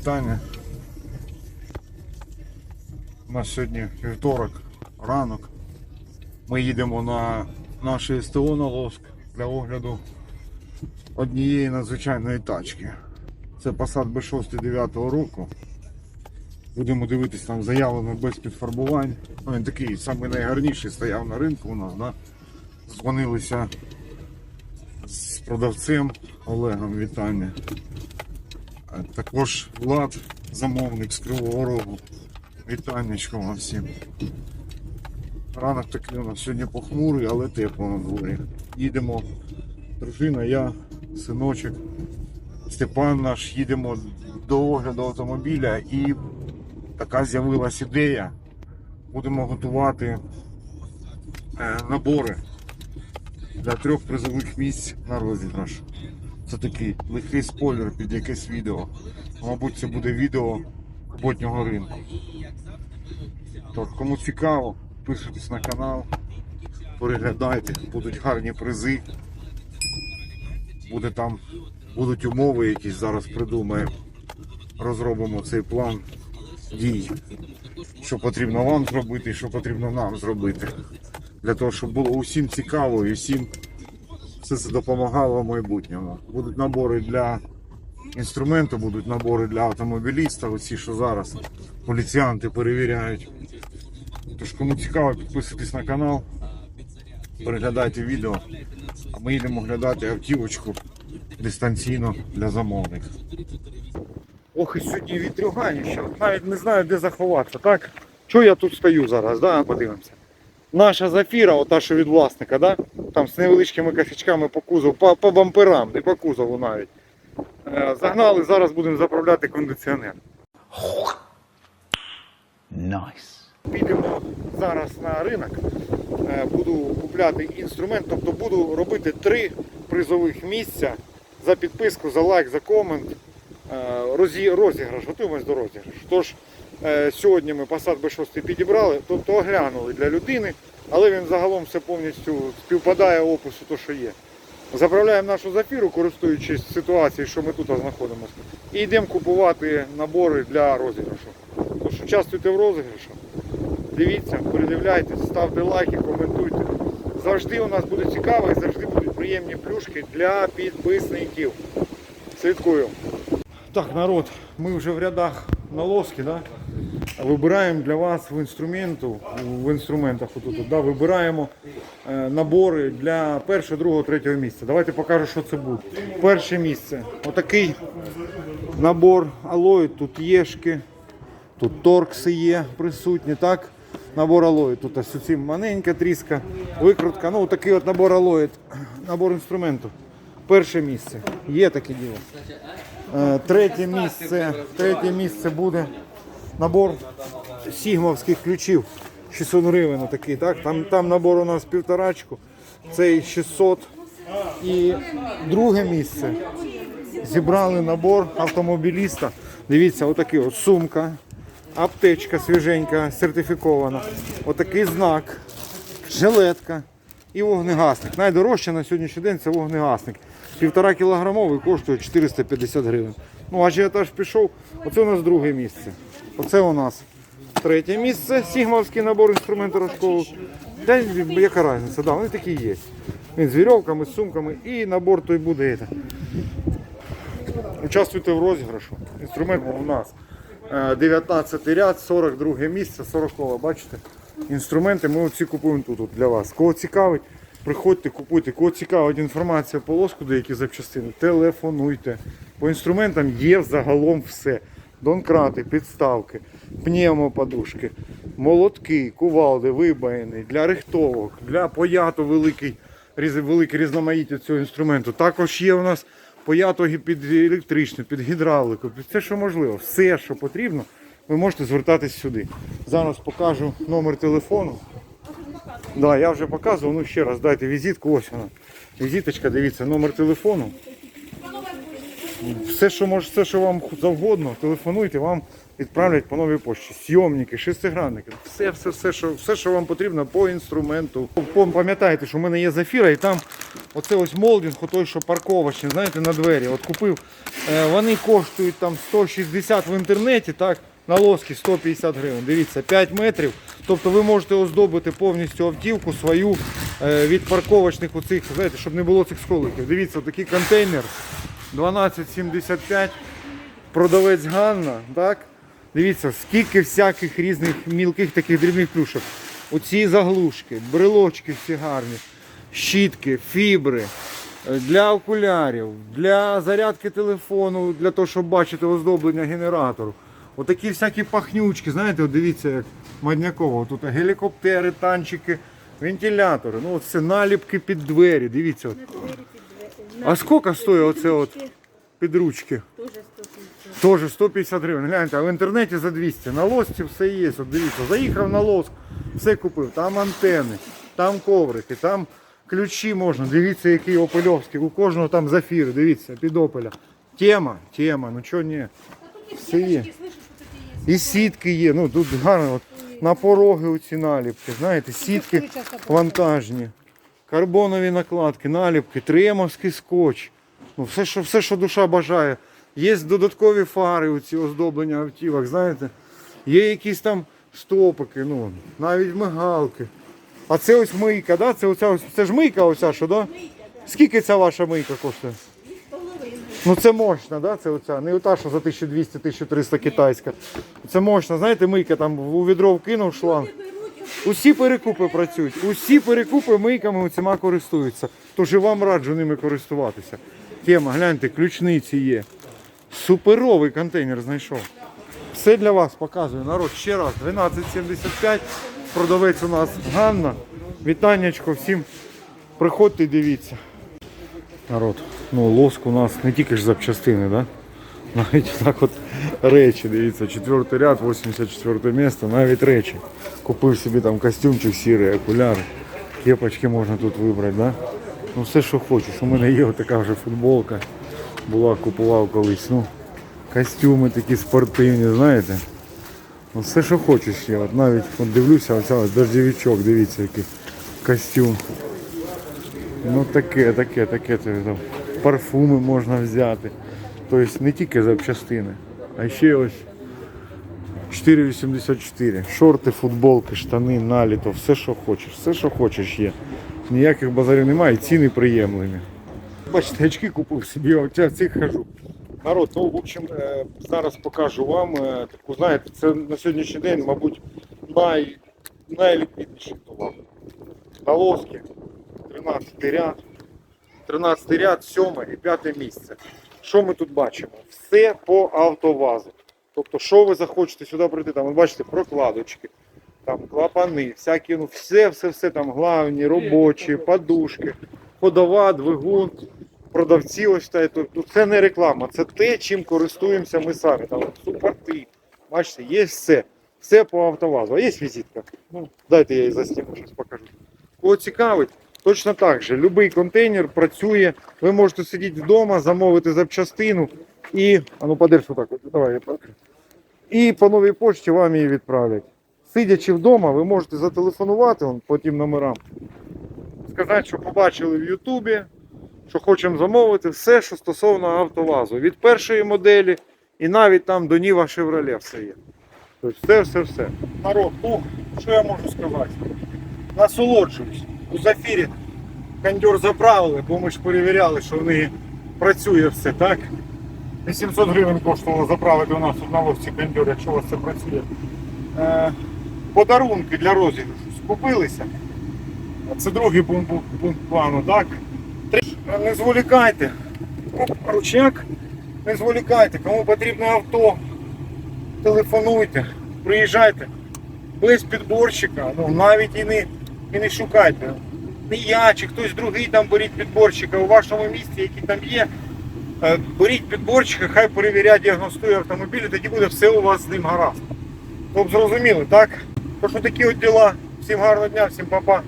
вітання. У нас сьогодні вівторок, ранок. Ми їдемо на наше СТО на Лоск для огляду однієї надзвичайної тачки. Це Passat B6 9 року. Будемо дивитись там заявлено без підфарбувань. Ну, він такий самий найгарніший стояв на ринку у нас. Да? Дзвонилися з продавцем Олегом вітання. Також Влад, замовник з Кривого Рогу. Вітаннячко вам всім. Ранок такий у нас сьогодні похмурий, але тепло на дворі. Їдемо, дружина, я, синочок, Степан наш, їдемо до огляду автомобіля і така з'явилась ідея. Будемо готувати е, набори для трьох призових місць на розіграш. Це такий легкий спойлер під якесь відео. Мабуть, це буде відео суботнього ринку. Тож, кому цікаво, підписуйтесь на канал, переглядайте, будуть гарні призи. Буде там, будуть умови якісь зараз придумаємо. Розробимо цей план дій. Що потрібно вам зробити, що потрібно нам зробити. Для того, щоб було усім цікаво і всім все це допомагало в майбутньому. Будуть набори для інструменту, будуть набори для автомобіліста, оці, що зараз поліціянти перевіряють. Тож, кому цікаво, підписуйтесь на канал, переглядайте відео, а ми їдемо глядати автівочку дистанційно для замовника. Ох, і сьогодні вітрюганіще. Навіть не знаю, де заховатися. Так? Чого я тут стою зараз? Да? Подивимося. Наша зафіра, ота, що від власника, да? Там з невеличкими косячками по кузову, по, по бамперам, не по кузову навіть. Е, Загнали, зараз будемо заправляти кондиціонер. Nice. Підемо зараз на ринок, е, буду купляти інструмент, тобто буду робити три призових місця за підписку, за лайк, за комент. Е, Розіграш, готуємось до розіграшу. Тож сьогодні ми Passat B6 підібрали, тобто оглянули для людини, але він загалом все повністю співпадає опису, то що є. Заправляємо нашу зафіру, користуючись ситуацією, що ми тут знаходимося, і йдемо купувати набори для розіграшу. Тож участвуйте в розіграші. Дивіться, передивляйтесь, ставте лайки, коментуйте. Завжди у нас буде цікаво і завжди будуть приємні плюшки для підписників. Слідкую. Так, народ, ми вже в рядах на лоскі, да? Вибираємо для вас в інструменту, в інструментах отут, да? вибираємо е, набори для першого, другого, третього місця. Давайте покажу, що це буде. Перше місце. Отакий набор алою, тут єшки, Тут торкси є присутні, так? Набор алоїд. Тут ось ці маленька тріска, викрутка. Ну, такий от набор алоїд, набор інструменту. Перше місце. Є таке діло. Е, Третє місце, третє місце буде набор сігмовських ключів. 600 гривень такий, так? Там, там набор у нас півторачку, цей 600. І друге місце. Зібрали набор автомобіліста. Дивіться, отакий от сумка, аптечка свіженька, сертифікована. Отакий знак, жилетка і вогнегасник. Найдорожче на сьогоднішній день це вогнегасник. Півтора кілограмовий коштує 450 гривень. Ну, ажіотаж пішов. Оце у нас друге місце. Оце у нас третє місце. Сігмовський набор інструменту розкову. Та яка різниця, да, вони такі є. Він з вірьовками, з сумками і набор той буде. Участвуйте в розіграшу. Інструмент у нас е, 19 ряд, 42 місце, 40 бачите? Інструменти ми оці купуємо тут для вас. Кого цікавить, приходьте, купуйте. Кого цікавить інформація по лоску, деякі запчастини, телефонуйте. По інструментам є загалом все. Донкрати, підставки, пневмоподушки, молотки, кувалди, вибоїни, для рихтовок, для пояту великий, велике різноманіття цього інструменту. Також є у нас поятоги під електричну, під гідравлику, під все, що можливо. Все, що потрібно, ви можете звертатись сюди. Зараз покажу номер телефону. Да, я вже показував, ну ще раз дайте візитку, ось вона. Візиточка, дивіться, номер телефону. Все, що може, все, що вам завгодно, телефонуйте, вам відправлять по новій пошті. Сйомники, шестигранники, все, все, все, що, все, що вам потрібно по інструменту. Пам'ятаєте, що в мене є зафіра, і там оце ось молдинг, той, що парковочний, знаєте, на двері. От купив. Е, вони коштують там 160 в інтернеті, так? На лоски 150 гривень. Дивіться, 5 метрів. Тобто ви можете оздобити повністю автівку свою е, від парковочних оцих, знаєте, щоб не було цих сколиків. Дивіться, такий контейнер 1275. Продавець Ганна, так? Дивіться, скільки всяких різних мілких таких дрібних плюшок. Оці заглушки, брелочки всі гарні, щітки, фібри е, для окулярів, для зарядки телефону, для того, щоб бачити оздоблення генератору. Отакі всякі пахнючки, знаєте, от дивіться, як Маднякова. Тут гелікоптери, танчики, вентилятори. Ну, от все наліпки під двері. Дивіться. От. А скільки стоїть оце от під ручки? Тоже 150. Тоже 150 гривень. Гляньте, а в інтернеті за 200. На лосці все є. От дивіться, заїхав на лоск, все купив. Там антени, там коврики, там ключі можна. Дивіться, який опельовський. У кожного там зафір, дивіться, під опеля. Тема, тема, ну чого ні. Все є. І сітки є. Ну тут гарно. От, на пороги оці наліпки. Знаєте, сітки вантажні, карбонові накладки, наліпки, триємовський скотч. Ну, все, що, все, що душа бажає. Є додаткові фари, оці оздоблення автівок, знаєте. Є якісь там стопики, ну, навіть мигалки. А це ось мийка, да? Це, оця, ось- це ж мийка оця, що, да? Скільки ця ваша мийка коштує? Ну це мощна, да? Це оця. Не ота, що за 1200-1300 китайська. Це мощна, знаєте, мийка там у відро вкинув шланг. Усі перекупи працюють, усі перекупи мийками оціма користуються. Тож вам раджу ними користуватися. Тема, гляньте, ключниці є. Суперовий контейнер знайшов. Все для вас показую. Народ, ще раз, 12.75. Продавець у нас Ганна. Вітаннячко всім. Приходьте дивіться. Народ, ну лоск у нас не тільки ж запчастини, да? Навіть так от речі, дивіться, четвертий ряд, 84 місце, навіть речі. Купив собі там костюмчик сірий, окуляри, кепочки можна тут вибрати, да? Ну все, що хочеш. У мене є така вже футболка. Була, купував колись. Ну, костюми такі спортивні, знаєте. Ну, все, що хочеш є. От навіть от дивлюся, оця ось дивіться, який костюм. Ну таке, таке, таке. Парфуми можна взяти. Тобто не тільки запчастини, а ще ось 4,84. Шорти, футболки, штани, наліто, все, що хочеш, все, що хочеш є. Ніяких базарів немає, ціни приємливі. Бачите, очки купив собі, оця цих хожу. Народ, ну в общем, е, зараз покажу вам е, таку, знаєте, це на сьогоднішній день, мабуть, най, найліквідніший товар. Полоски, 13 ряд, 13 ряд, 7 і 5 місце. Що ми тут бачимо? Все по автовазу. Тобто, що ви захочете сюди прийти, там, ви бачите, прокладочки, там клапани, всякі, ну все, все, все там главні, робочі, подушки, ходова, двигун, продавці ось та тобто це не реклама, це те, чим користуємося ми самі. Там супорти. Бачите, є все. Все по автовазу. А є візитка? Ну, дайте я її засніму, щось покажу. Кого цікавить, точно так же. Любий контейнер працює. Ви можете сидіти вдома, замовити запчастину і. А ну подержи так, давай я. І по новій почті вам її відправлять. Сидячи вдома, ви можете зателефонувати вон, по тим номерам, сказати, що побачили в Ютубі, що хочемо замовити все, що стосовно автовазу. Від першої моделі і навіть там до Ніва Chevrolet все є. Тобто все, все, все. Народ, ну, що я можу сказати? Насолоджуюсь. У зафірі кондьор заправили, бо ми ж перевіряли, що в неї працює все, так? 800 гривень коштувало заправити у нас тут на ловці кондьор, якщо у вас це працює. Е, подарунки для розіграшу скупилися. Це другий пункт, пункт плану, так? Не зволікайте. Оп, Ручняк, не зволікайте. Кому потрібне авто, телефонуйте, приїжджайте. Без підборщика, ну навіть і не, і не шукайте. Не я чи хтось другий там беріть підборщика у вашому місці, який там є. Е, Беріть підборщика, хай перевіряє, діагностує автомобіль, і тоді буде все у вас з ним гаразд. Тобто зрозуміли, так? Тож такі от діла. Всім гарного дня, всім па-па.